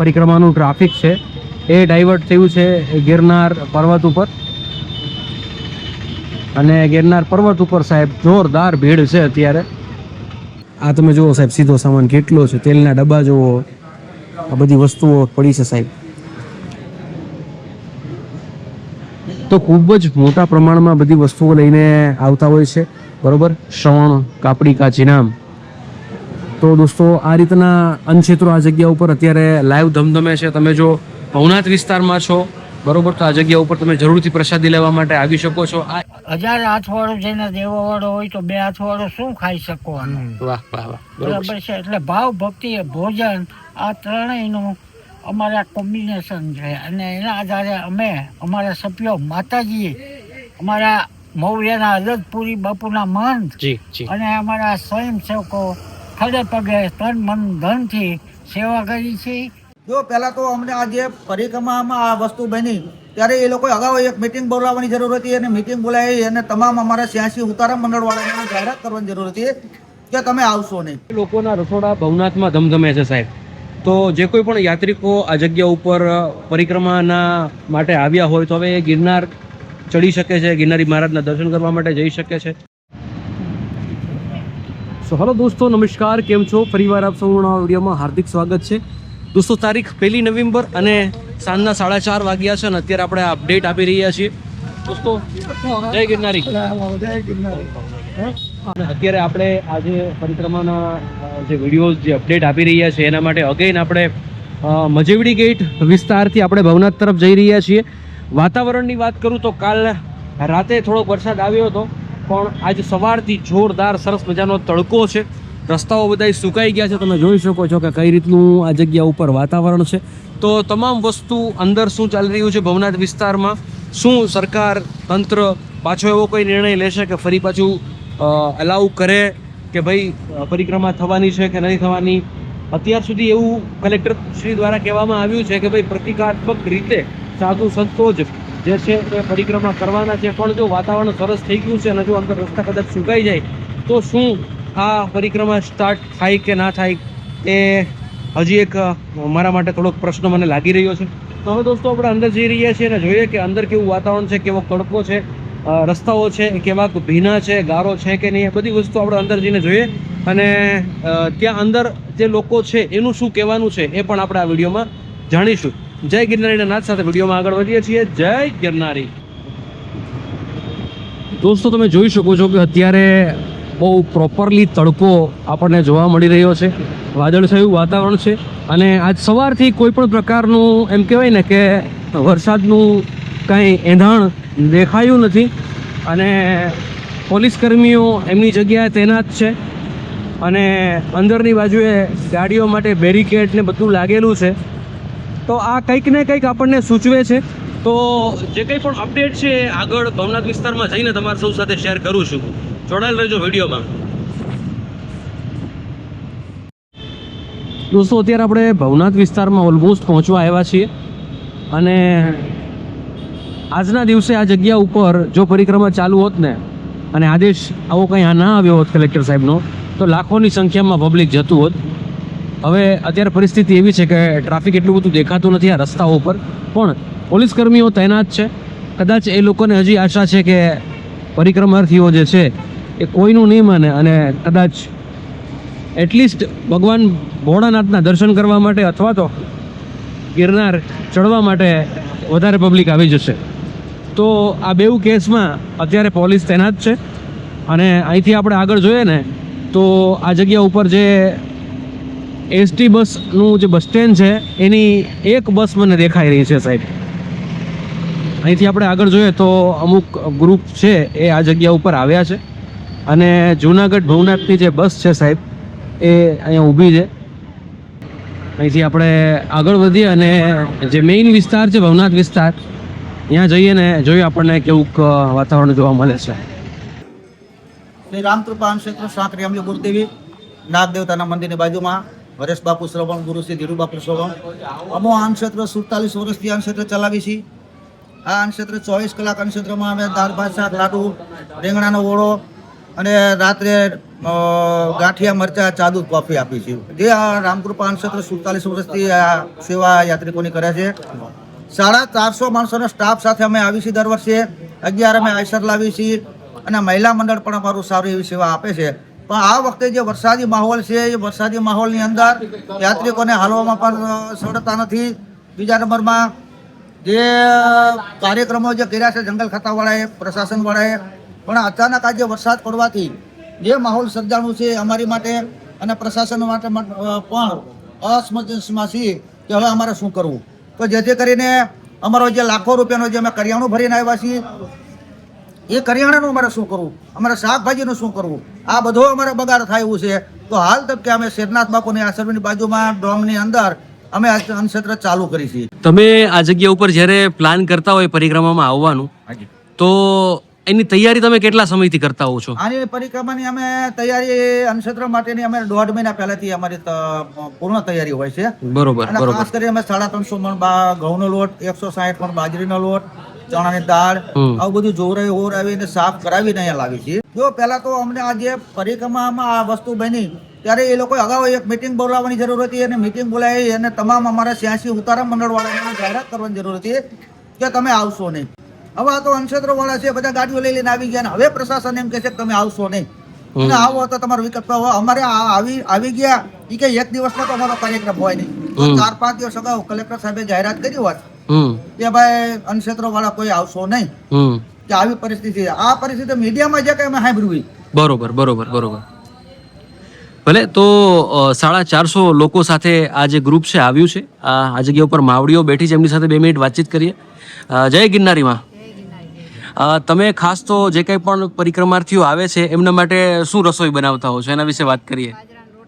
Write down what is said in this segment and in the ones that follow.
પરિક્રમાનું traffic છે. એ divert થયું છે ગિરનાર પર્વત ઉપર. અને ગિરનાર પર્વત ઉપર સાહેબ જોરદાર ભીડ છે અત્યારે. આ તમે જુઓ સાહેબ, સીધો સામાન કેટલો છે, તેલના ડબ્બા જુઓ. આ બધી વસ્તુઓ પડી છે સાહેબ. તો ખૂબ જ મોટા પ્રમાણમાં બધી વસ્તુઓ લઈને આવતા હોય છે. બરોબર? શ્રવણ, કાપડી, કાચી જીનામ તો દોસ્તો આ રીતના અનક્ષેત્રો આ જગ્યા ઉપર અત્યારે લાઈવ ધમધમે છે. તમે જો ભવનાથ વિસ્તારમાં છો બરોબર? તો આ જગ્યા ઉપર તમે જરૂરથી પ્રસાદી લેવા માટે આવી શકો છો. આ હજાર હાથવાળો જેને દેવા વાળો હોય તો બે હાથવાળો શું ખાઈ શકો વાહ વાહ વાહ. બરાબર છે. એટલે ભાવ ભક્તિ ભોજન આ ત્રણેયનું અમારા કોમ્બિનેશન છે. અને એના આધારે અમે અમારા સભ્યો માતાજી અમારા મૌર્યના અલગપુરી બાપુના મંત અને અમારા સ્વયંસેવકો ખડે પગે તન મન ધનથી સેવા કરી છે. જો પહેલાં તો અમને આ જે પરિક્રમામાં આ વસ્તુ બની ત્યારે એ લોકો અગાઉ એક મિટિંગ બોલાવવાની જરૂર હતી અને મિટિંગ બોલાવી અને તમામ અમારા સ્યાસી ઉતારા મંડળવાળાને જાહેરાત કરવાની જરૂર હતી કે તમે આવશો નહીં. લોકોના રસોડા ભવનાથમાં ધમધમે છે સાહેબ. તો જે કોઈ પણ યાત્રિકો આ જગ્યા ઉપર પરિક્રમાના માટે આવ્યા હોય તો હવે એ ગિરનાર ચડી શકે છે ગિરનારી મહારાજના દર્શન કરવા માટે જઈ શકે છે. સો હલો દોસ્તો, નમસ્કાર. કેમ છો? ફરીવાર આપ સૌનું નવા વિડીયોમાં હાર્દિક સ્વાગત છે. દોસ્તો, તારીખ પહેલી નવેમ્બર અને સાંજના સાડા ચાર વાગ્યા છે અને અત્યારે આપણે અપડેટ આપી રહ્યા છીએ. દોસ્તો, જય ગિરનારી. અત્યારે આપણે આજે પરિક્રમાના જે વિડીયોઝ જે અપડેટ આપી રહ્યા છે એના માટે અગેન આપણે મજેવડી ગેટ વિસ્તારથી આપણે ભવનાથ તરફ જઈ રહ્યા છીએ. વાતાવરણની વાત કરું તો કાલ રાતે થોડોક વરસાદ આવ્યો હતો. પણ આજે સવારથી જોરદાર સરસ મજાનો તડકો છે. રસ્તાઓ બધા સુકાઈ ગયા છે. તમે જોઈ શકો છો કે કઈ રીતનું આ જગ્યા ઉપર વાતાવરણ છે. તો તમામ વસ્તુ અંદર શું ચાલી રહ્યું છે ભવનાથ વિસ્તારમાં? શું સરકાર, તંત્ર પાછો એવો કોઈ નિર્ણય લેશે કે ફરી પાછું અલાઉ કરે કે ભાઈ પરિક્રમા થવાની છે કે નહીં થવાની? અત્યાર સુધી એવું કલેક્ટર શ્રી દ્વારા કહેવામાં આવ્યું છે કે ભાઈ પ્રતિકાત્મક રીતે સાધુ સંતો જ જે છે એ પરિક્રમા કરવાના છે. પણ જો વાતાવરણ સરસ થઈ ગયું છે અને જો અંદર રસ્તા કદાચ સુકાઈ જાય, તો શું આ પરિક્રમા સ્ટાર્ટ થાય કે ના થાય એ હજી એક મારા માટે થોડોક પ્રશ્ન મને લાગી રહ્યો છે. તો હવે દોસ્તો આપણે અંદર જઈ રહ્યા છીએ અને જોઈએ કે અંદર કેવું વાતાવરણ છે, કેવો તડકો છે રસ્તાઓ છે કેવા ભીના છે, ગારો છે કે નહીં, એ બધી વસ્તુ આપણે અંદર જઈને જોઈએ. અને ત્યાં અંદર જે લોકો છે, એનું શું કહેવાનું છે એ પણ આપણે આ વિડીયોમાં જાણીશું. જય ગિરનારીના નાથ સાથે વિડીયોમાં આગળ વધીએ છીએ. જય ગિરનારી. દોસ્તો, તમે જોઈ શકો છો કે અત્યારે બહુ પ્રોપરલી તડકો આપણને જોવા મળી રહ્યો છે. વાદળછાયું વાતાવરણ છે અને આજ સવારથી કોઈ પણ પ્રકારનું એમ કહેવાય ને કે વરસાદનું કાંઈ એંધાણ દેખાયું નથી અને પોલીસ કર્મીઓ એમની જગ્યાએ તૈનાત છે અને અંદરની બાજુએ ગાડીઓ માટે બેરિકેડ ને બધું લાગેલું છે. તો આ કંઈક ને કંઈક આપણને સૂચવે છે. તો જે કંઈ પણ અપડેટ છે, આગળ ભવનાથ વિસ્તારમાં જઈને તમારા સૌ સાથે શેર કરું છું. જોડાયેલ રહેજો વિડીયોમાં. દોસ્તો, અત્યારે આપણે ભવનાથ વિસ્તારમાં ઓલમોસ્ટ પહોંચવા આવ્યા છીએ. અને આજના દિવસે આ જગ્યા ઉપર જો પરિક્રમા ચાલુ હોત ને, અને આદેશ આવો કંઈ આ ના આવ્યો હોત કલેક્ટર સાહેબનો, તો લાખોની સંખ્યામાં પબ્લિક જતું હોત. હવે અત્યારે પરિસ્થિતિ એવી છે કે ટ્રાફિક એટલું બધું દેખાતું નથી આ રસ્તાઓ ઉપર. પણ પોલીસ કર્મીઓ તૈનાત છે. કદાચ એ લોકોને હજી આશા છે કે પરિક્રમાર્થીઓ જે છે એ કોઈનું નહીં માને અને કદાચ એટલીસ્ટ ભગવાન ભોળાનાથના દર્શન કરવા માટે અથવા તો ગિરનાર ચડવા માટે વધારે પબ્લિક આવી જશે. તો આ બેઉ કેસમાં અત્યારે પોલીસ તૈનાત છે. અને અહીંથી આપણે આગળ જોઈએ ને, તો આ જગ્યા ઉપર જે એસટી બસનું જે બસ સ્ટેન્ડ છે, એની એક બસ મને દેખાઈ રહી છે સાહેબ. અહીંથી આપણે આગળ જોઈએ તો અમુક ગ્રુપ છે, એ આ જગ્યા ઉપર આવ્યા છે. અને જૂનાગઢ ભવનાથની જે બસ છે સાહેબ, એ અહીંયા ઊભી છે. અહીંથી આપણે આગળ વધીએ અને જે મેઇન વિસ્તાર છે, ભવનાથ વિસ્તાર, ત્યાં જઈએ ને જોઈએ આપણને કેવું વાતાવરણ જોવા મળે છે. શ્રી રામકૃપા ક્ષેત્ર સાંકરી અમલી ગુરુદેવી નાગ મંદિરની બાજુમાં હરેશ બાપુ શ્રવણ, ગુરુ શ્રી ધીરુ બાપુ શ્રવણ. અમો આ ક્ષેત્ર સુડતાલીસ વર્ષથી આ ક્ષેત્ર ચલાવી છીએ આ ક્ષેત્ર ચોવીસ કલાક ક્ષેત્રમાં અમે દાળ, ભાત, શાક, લાડુ, રીંગણાનો ઓળો અને રાત્રે ગાંઠિયા, મરચા, ચાદુ, કોફી આપી છે. જે આ રામકૃપા અનક્ષેત્ર સુડતાલીસ વર્ષથી આ સેવા યાત્રિકોની કરે છે. સાડા ચારસો માણસોના સ્ટાફ સાથે અમે આવી છીએ દર વર્ષે. અગિયાર અમે આયસર લાવી છીએ. અને મહિલા મંડળ પણ અમારું સારી એવી સેવા આપે છે. પણ આ વખતે જે વરસાદી માહોલ છે, એ વરસાદી માહોલની અંદર યાત્રિકોને હાલવામાં પણ સરળતા નથી. બીજા નંબરમાં જે કાર્યક્રમો જે કર્યા છે, જંગલ ખાતાવાળાએ, પ્રશાસનવાળાએ, પણ અચાનક આજે વરસાદ પડવાથી જે માહોલ સર્જાણું છે અમારી માટે અને પ્રશાસન માટે પણ અસમંજસમાં છીએ કે હવે અમારે શું કરવું? તો જેથી કરીને અમારો જે લાખો રૂપિયાનો જે અમે કરિયાણું ભરીને આવ્યા છીએ એ કરિયાણાનું અમારે શું કરવું? અમારે શાકભાજીનું શું કરવું? આ બધો અમારે બગાડ થાય એવું છે. તો હાલ તબકે અમે શેરનાથ બાપુની આશ્રમની બાજુમાં ડોમની અંદર અમે આ અન્નક્ષેત્ર ચાલુ કરી છે. તમે આ જગ્યા ઉપર જ્યારે પ્લાન કરતા હોય પરિક્રમામાં આવવાનું તો એની તૈયારી તમે કેટલા સમયથી કરતા હોવ છો? આની પરિક્રમાની અમે તૈયારી અન્નક્ષેત્ર માટેની અમે દોઢ મહિના પહેલાથી અમારી પૂર્ણ તૈયારી હોય છે. બરોબર બરોબર. ખાસ કરી અમે સાડા ત્રણસો મણ ઘઉંનો લોટ એકસો સાહીઠ મણ બાજરીનો લોટ ચણાની દાળ આવું બધું જોવરાવી ઓવરાવી ને સાફ કરાવીને અહીંયા લાવી છીએ. જો પહેલા તો અમને આ જે પરિક્રમામાં આ વસ્તુ બની ત્યારે એ લોકો અગાઉ એક મિટિંગ બોલાવવાની જરૂર હતી અને મિટિંગ બોલાવી અને તમામ અમારા સ્યાસી ઉતારા મંડળ વાળાને જાહેરાત કરવાની જરૂર હતી કે તમે આવશો નહીં. હવે આ તો અનક્ષેત્રો વાળા છે બધા ગાડીઓ લઈ લઈને આવી ગયા અને હવે પ્રશાસન એમ કહે છે કે તમે આવશો નહીં. અને આવો તો તમારો વિકલ્પ અમારે આ આવી આવી ગયા એ કે એક દિવસનો તો અમારો કાર્યક્રમ હોય નહીં. ચાર પાંચ દિવસ અગાઉ કલેક્ટર સાહેબે જાહેરાત કરી હોત કે ભાઈ અનક્ષેત્રો વાળા કોઈ આવશો નહીં. કે આવી પરિસ્થિતિ આ પરિસ્થિતિ મીડિયામાં જે કઈ સાંભળ્યું બરોબર બરોબર બરોબર. ભલે તો સાડા ચારસો લોકો સાથે આ જે ગ્રુપ છે આવ્યું છે. આ આ જગ્યા ઉપર માવડીઓ બેઠી છે એમની સાથે બે મિનિટ વાતચીત કરીએ. જય ગિરનારીમાં તમે ખાસ તો જે કંઈ પણ પરિક્રમાર્થીઓ આવે છે એમના માટે શું રસોઈ બનાવતા હો છો? એના વિશે વાત કરીએ.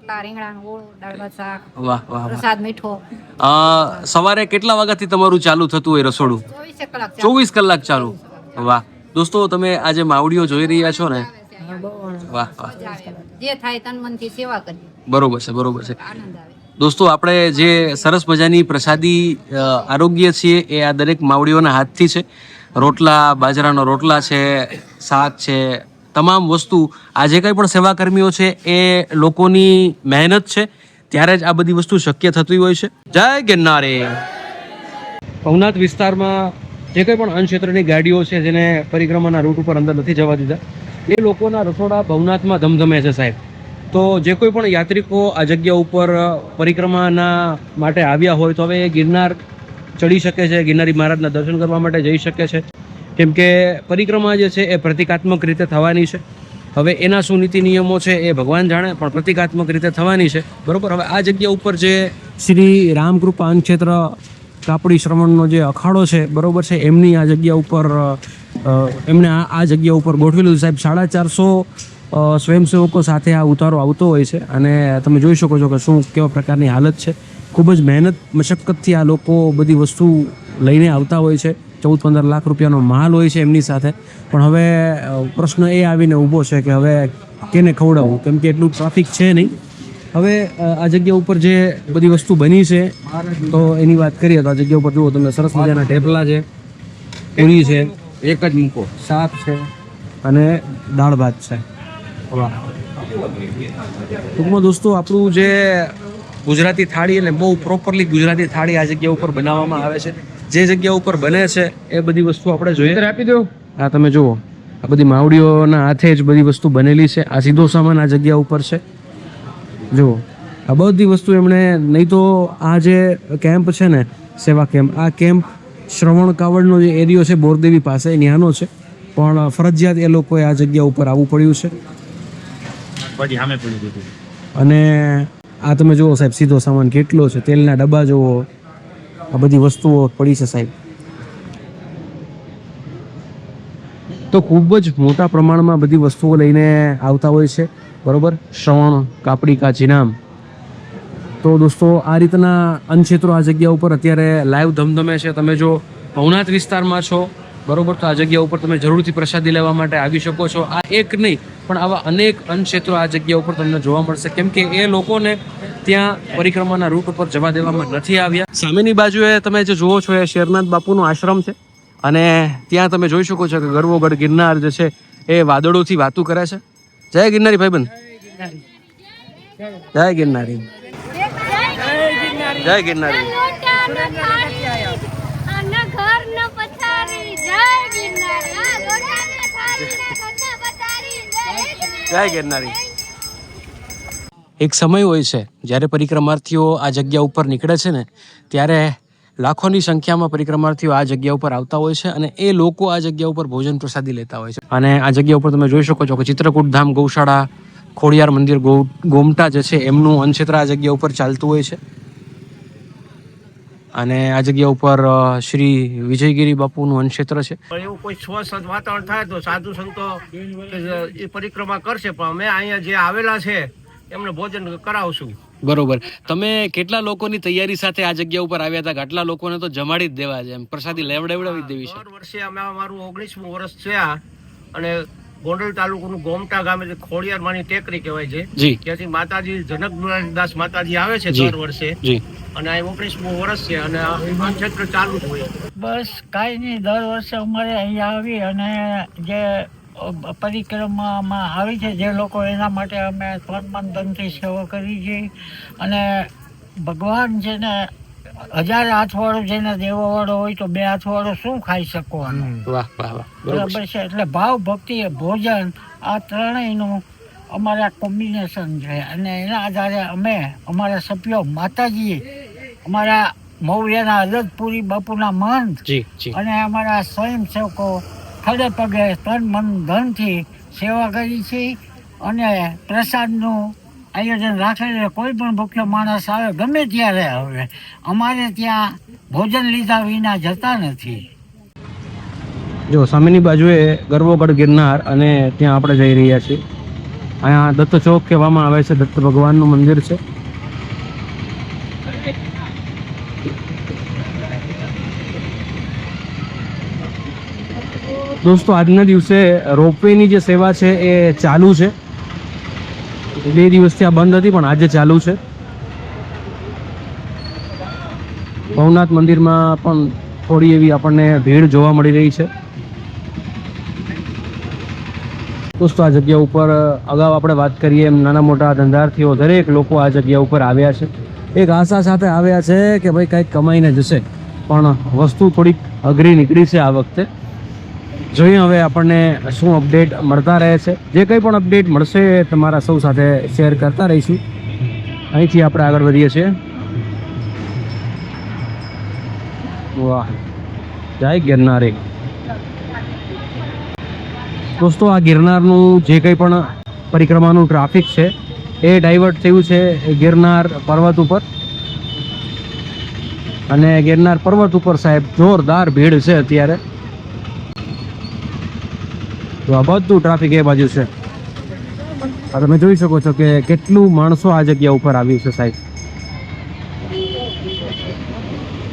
રીંગણાનું દાળ ભાત શાક વાહ વાહ વાહ. પ્રસાદ મીઠો. અ, સવારે કેટલા વાગ્યાથી તમારું ચાલુ થતું હોય રસોડું? ચોવીસ કલાક ચોવીસ કલાક ચાલુ. વાહ. દોસ્તો તમે આજે માવડીઓ જોઈ રહ્યા છો ને? વાહ વાહ. જે થાય તન મનથી સેવા કરીએ. બરોબર છે બરોબર છે. આનંદ આવે. દોસ્તો આપણે જે સરસ મજાની પ્રસાદી આરોગ્ય છીએ એ આ દરેક માવડીઓના હાથથી છે. રોટલા બાજરાનો રોટલા છે શાક છે તમામ વસ્તુ આ જે કંઈ પણ સેવાકર્મીઓ છે એ લોકોની મહેનત છે, ત્યારે જ આ બધી વસ્તુ શક્ય થતી હોય છે. જય ગિરનારે. ભવનાથ વિસ્તારમાં જે કંઈ પણ અન્નક્ષેત્રની ગાડીઓ છે, જેને પરિક્રમાના રૂટ ઉપર અંદર નથી જવા દીધા, એ લોકોના રસોડા ભવનાથમાં ધમધમે છે સાહેબ. તો જે કોઈ પણ યાત્રિકો આ જગ્યા ઉપર પરિક્રમાના માટે આવ્યા હોય, તો હવે એ ગિરનાર ચડી શકે છે, ગિરનારી મહારાજના દર્શન કરવા માટે જઈ શકે છે. કેમ કે પરિક્રમા જે છે એ પ્રતિકાત્મક રીતે થવાની છે. હવે એના શું નીતિ નિયમો છે એ ભગવાન જાણે, પણ પ્રતિકાત્મક રીતે થવાની છે. બરોબર? હવે આ જગ્યા ઉપર જે શ્રી રામકૃપા અન્નક્ષેત્ર કાપડી શ્રવણનો જે અખાડો છે, બરોબર છે, એમની આ જગ્યા ઉપર એમને આ જગ્યા ઉપર ગોઠવેલું સાહેબ, સાડા ચારસો સ્વયંસેવકો સાથે આ ઉતારો આવતો હોય છે અને તમે જોઈ શકો છો કે શું, કેવા પ્રકારની હાલત છે. ખૂબ જ મહેનત મશક્કતથી આ લોકો બધી વસ્તુ લઈને આવતા હોય છે. ચૌદ પંદર લાખ રૂપિયાનો માલ હોય છે એમની સાથે. પણ હવે પ્રશ્ન એ આવીને ઊભો છે કે હવે કેને ખવડાવવું? કેમ કે એટલું ટ્રાફિક છે નહીં. હવે આ જગ્યા ઉપર જે બધી વસ્તુ બની છે તો એની વાત કરીએ તો આ જગ્યા ઉપર જુઓ તમે સરસ મજાના ઢેપલા છે પૂરી છે એક જ મૂકો. શાક છે અને દાળ ભાત છે. ટૂંકમાં દોસ્તો આપણું જે ગુજરાતી થાળી એટલે બહુ પ્રોપરલી ગુજરાતી થાળી આ જગ્યા ઉપર બનાવવામાં આવે છે જે જગ્યા ઉપર બને છે એ બધી વસ્તુ આપણે જોઈએ. આપી દો. હા તમે જુઓ આ બધી માવડીઓના હાથે જ બધી વસ્તુ બનેલી છે. આ સીધો સામાન આ જગ્યા ઉપર છે. જુઓ આ બધી વસ્તુ એમણે નહીં તો આ જે કેમ્પ છે ને સેવા કેમ્પ આ કેમ્પ શ્રવણ કાવડનો જે એરિયો છે બોરદેવી પાસે ન્યાનો છે. પણ ફરજિયાત એ લોકોએ આ જગ્યા ઉપર આવવું પડ્યું છે. અને આ તમે જુઓ સાહેબ સીધો સામાન કેટલો છે તેલના ડબ્બા જુઓ. આ બધી વસ્તુઓ પડી છે સાહેબ. તો ખૂબ જ મોટા પ્રમાણમાં બધી વસ્તુઓ લઈને આવતા હોય છે, બરોબર? શ્રવણ, કાપડી કાચીનામ તો દોસ્તો, આ રીતના અનક્ષેત્રો આ જગ્યા ઉપર અત્યારે લાઈવ ધમધમે છે. તમે જો ભવનાથ વિસ્તારમાં છો બરોબર? તો આ જગ્યા ઉપર તમે જરૂરથી પ્રસાદી લેવા માટે આવી શકો છો. આ એક નહીં, પણ આવા અનેક અન્નક્ષેત્રો આ જગ્યા ઉપર તમને જોવા મળશે. કેમ કે એ લોકોને ત્યાં પરિક્રમાના રૂટ ઉપર જવા દેવામાં નથી આવ્યા. સામેની બાજુએ તમે જે જુઓ છો, એ શેરનાથ બાપુનો આશ્રમ છે. અને ત્યાં તમે જોઈ શકો છો કે ગરવોગઢ ગિરનાર જે છે, એ વાદળોથી વાતું કરે છે. જય ગિરનારી ભાઈબંધ. જય ગિરનારી. જય ગિરનારી. જય ગિરનારી એક સમય હોય છે, જ્યારે પરિક્રમાર્થીઓ આ જગ્યા ઉપર નીકળે છે ને, ત્યારે લાખોની સંખ્યામાં પરિક્રમાર્થીઓ આ જગ્યા ઉપર આવતા હોય છે અને એ લોકો આ જગ્યા ઉપર ભોજન પ્રસાદી લેતા હોય છે. અને આ જગ્યા ઉપર તમે જોઈ શકો છો કે ચિત્રકૂટ ધામ, ગૌશાળા, ખોડિયાર મંદિર ગોમટા જે છે, એમનું અનક્ષેત્ર આ જગ્યા ઉપર ચાલતું હોય છે. અને આ જગ્યા ઉપર શ્રી વિજયગીરી બાપુનું વનક્ષેત્ર છે. એવું કોઈ સ્વસદ વાતાવરણ થાય તો સાધુ સંતો એ પરિક્રમા કરશે પણ અમે અહીંયા જે આવેલા છે એમને ભોજન કરાવશું. બરોબર. તમે કેટલા લોકોની તૈયારી સાથે આ જગ્યા ઉપર આવ્યા હતા? કેટલા લોકોને તો જમાડી જ દેવા છે. એમ પ્રસાદી લેવડાવડાવી દેવી છે. દર વર્ષે અમે અમારું ઓગણીસમું વર્ષ છે આ. અને ગોંડલ તાલુકાનું ગોમટા ગામે જે ખોડિયાર માની ટેકરી કહેવાય છે. જી. ત્યાંથી માતાજી જનક દાસ માતાજી આવે છે દર વર્ષે. જી. અને આ ઓગણીસમું વર્ષ છે અને વિમાન ક્ષેત્ર ચાલુ જ હોય. બસ કાંઈ નહીં દર વર્ષે અમારે અહીંયા આવી અને જે પરિક્રમામાં આવી છે જે લોકો એના માટે અમે તન મન ધનથી સેવા કરી છે. અને ભગવાન છે ને હજાર હાથવાળો જેને દેવાવાળો હોય તો બે હાથવાળો શું ખાઈ શકવાનું? વાહ વાહ વાહ. બરોબર છે. એટલે ભાવ ભક્તિ ભોજન આ ત્રણેયનું અમારા કોમ્બિનેશન છે. અને એના આધારે અમે અમારા સભ્યો માતાજી અમારા મૌર્યના અલદપુરી બાપુના જી અને અમારા સ્વયંસેવકો ખડે પગે તન મન ધનથી સેવા કરી છે અને પ્રસાદનું આયોજન રાખેલું કોઈ પણ ભૂખ્યો માણસ આવે ગમે ત્યારે આવે અમારે ત્યાં ભોજન લીધા વિના જતા નથી. જો સામેની બાજુએ ગરવોગઢ ગિરનાર અને ત્યાં આપણે જઈ રહ્યા છીએ. અહીંયા દત્ત ચોક કહેવામાં આવે છે દત્ત ભગવાનનું મંદિર છે. દોસ્તો, આજના દિવસે રોપવેની જે સેવા છે એ ચાલુ છે. બે દિવસથી આ બંધ હતી, પણ આજે ચાલુ છે. ભવનાથ મંદિરમાં પણ થોડી એવી આપણને ભીડ જોવા મળી રહી છે. દોસ્તો, આ જગ્યા ઉપર અગાઉ આપણે વાત કરીએ એમ નાના મોટા ધંધાર્થીઓ, દરેક લોકો આ જગ્યા ઉપર આવ્યા છે. એક આશા સાથે આવ્યા છે કે ભાઈ કંઈક કમાઈને જશે. પણ વસ્તુ થોડીક અઘરી નીકળી છે આ વખતે. જોઈએ હવે આપણને શું અપડેટ મળતા રહે છે. જે કંઈ પણ અપડેટ મળશે તમારા સૌ સાથે શેર કરતા રહીશું. અહીંથી આપણે આગળ વધીએ છીએ. વાહ, જય ગિરનારી. દોસ્તો, આ ગિરનારનું જે કંઈ પણ પરિક્રમાનું ટ્રાફિક છે, એ ડાયવર્ટ થયું છે ગિરનાર પર્વત ઉપર. અને ગિરનાર પર્વત ઉપર સાહેબ જોરદાર ભીડ છે અત્યારે. તો આ બધું ટ્રાફિક એ બાજુ છે. આ તમે જોઈ શકો છો કે કેટલું માણસો આ જગ્યા ઉપર આવ્યું છે સાહેબ.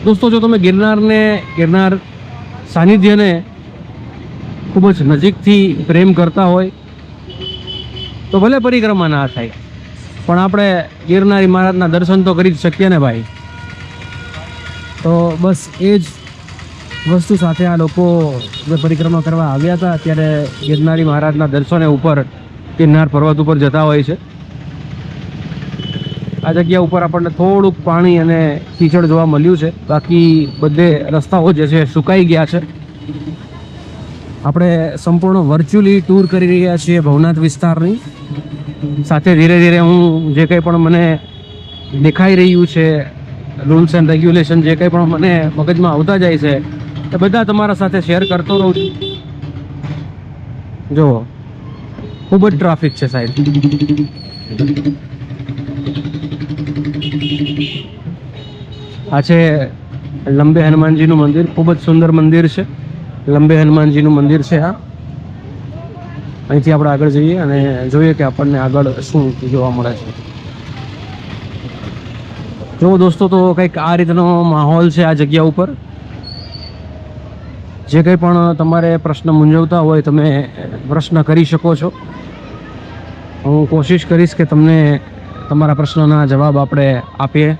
દોસ્તો, જો તમે ગિરનારને, ગિરનાર સાનિધ્યને ખૂબ જ નજીકથી પ્રેમ કરતા હોય, તો ભલે પરિક્રમા ના થાય, પણ આપણે ગિરનારી મહારાજના દર્શન તો કરી જ શકીએ ને ભાઈ. તો બસ એ જ વસ્તુ સાથે આ લોકો પરિક્રમા કરવા આવ્યા હતા ત્યારે ગિરનારી મહારાજના દર્શને ઉપર, ગિરનાર પર્વત ઉપર જતા હોય છે. આ જગ્યા ઉપર આપણને થોડુંક પાણી અને કીચડ જોવા મળ્યું છે. બાકી બધે રસ્તાઓ જે છે સુકાઈ ગયા છે. આપણે સંપૂર્ણ વર્ચ્યુઅલી ટૂર કરી રહ્યા છીએ ભવનાથ વિસ્તારની. સાથે ધીરે ધીરે હું જે કંઈ પણ મને દેખાઈ રહ્યું છે રૂલ્સ એન્ડ રેગ્યુલેશન જે કંઈ પણ મને મગજમાં આવતા જાય છે એ બધા તમારા સાથે શેર કરતો રહું છું. જુઓ, ખૂબ જ ટ્રાફિક છે સાહેબ. આ છે લંબે હનુમાનજીનું મંદિર, ખૂબ જ સુંદર મંદિર છે. લંબે હનુમાનજીનું મંદિર છે આ. અહીંથી આપણે આગળ જઈએ અને જોઈએ કે આપણને આગળ શું જોવા મળે છે. જો દોસ્તો, તો કંઈક આ રીતનો માહોલ છે આ જગ્યા ઉપર. જે કંઈ પણ તમારે પ્રશ્ન મૂંઝવતા હોય તમે પ્રશ્ન કરી શકો છો. હું કોશિશ કરીશ કે તમને તમારા પ્રશ્નોના જવાબ આપણે આપીએ.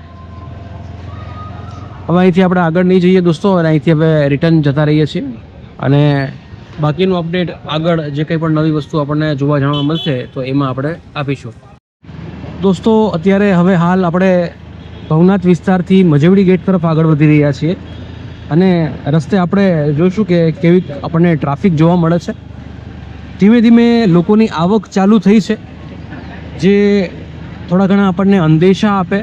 હવે અહીંથી આપણે આગળ નહીં જઈએ દોસ્તો, અને અહીંથી હવે રિટર્ન જતા રહીએ છીએ. અને બાકીનું અપડેટ આગળ જે કંઈ પણ નવી વસ્તુ આપણને જોવા જાણવા મળશે, તો એમાં આપણે આપીશું. દોસ્તો, અત્યારે હવે હાલ આપણે ભવનાથ વિસ્તારથી મજેવડી ગેટ તરફ આગળ વધી રહ્યા છીએ. અને રસ્તે આપણે જોઈશું કે કેવી આપણને ટ્રાફિક જોવા મળે છે. ધીમે ધીમે લોકોની આવક ચાલુ થઈ છે, જે થોડા ઘણા આપણને અંદેશા આપે.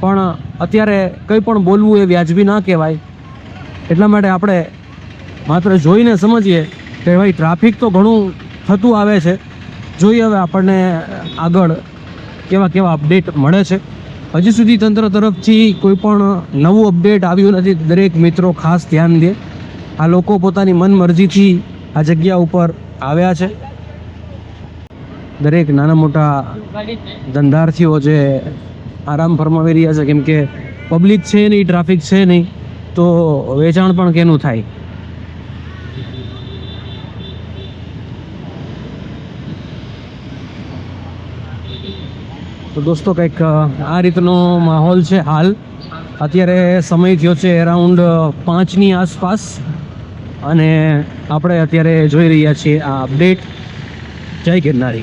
પણ અત્યારે કંઈ પણ બોલવું એ વ્યાજબી ના કહેવાય. એટલા માટે આપણે માત્ર જોઈને સમજીએ કે ભાઈ ટ્રાફિક તો ઘણું થતું આવે છે. જોઈએ હવે આપણને આગળ કેવા કેવા અપડેટ મળે છે. હજી સુધી તંત્ર તરફથી કોઈ પણ નવું અપડેટ આવ્યું નથી. દરેક મિત્રો ખાસ ધ્યાન દે. આ લોકો પોતાની મનમરજીથી આ જગ્યા ઉપર આવ્યા છે. દરેક નાના મોટા ધંધાર્થીઓ જે આરામ ફરમાવી રહ્યા છે, કેમ કે પબ્લિક છે નહીં ટ્રાફિક છે નહીં, તો વેચાણ પણ કેનું થાય? તો દોસ્તો કંઈક આ રીતનો માહોલ છે હાલ. અત્યારે સમય થયો છે એરાઉન્ડ પાંચની આસપાસ. અને આપણે અત્યારે જોઈ રહ્યા છીએ આ અપડેટ જય ગિરનારી.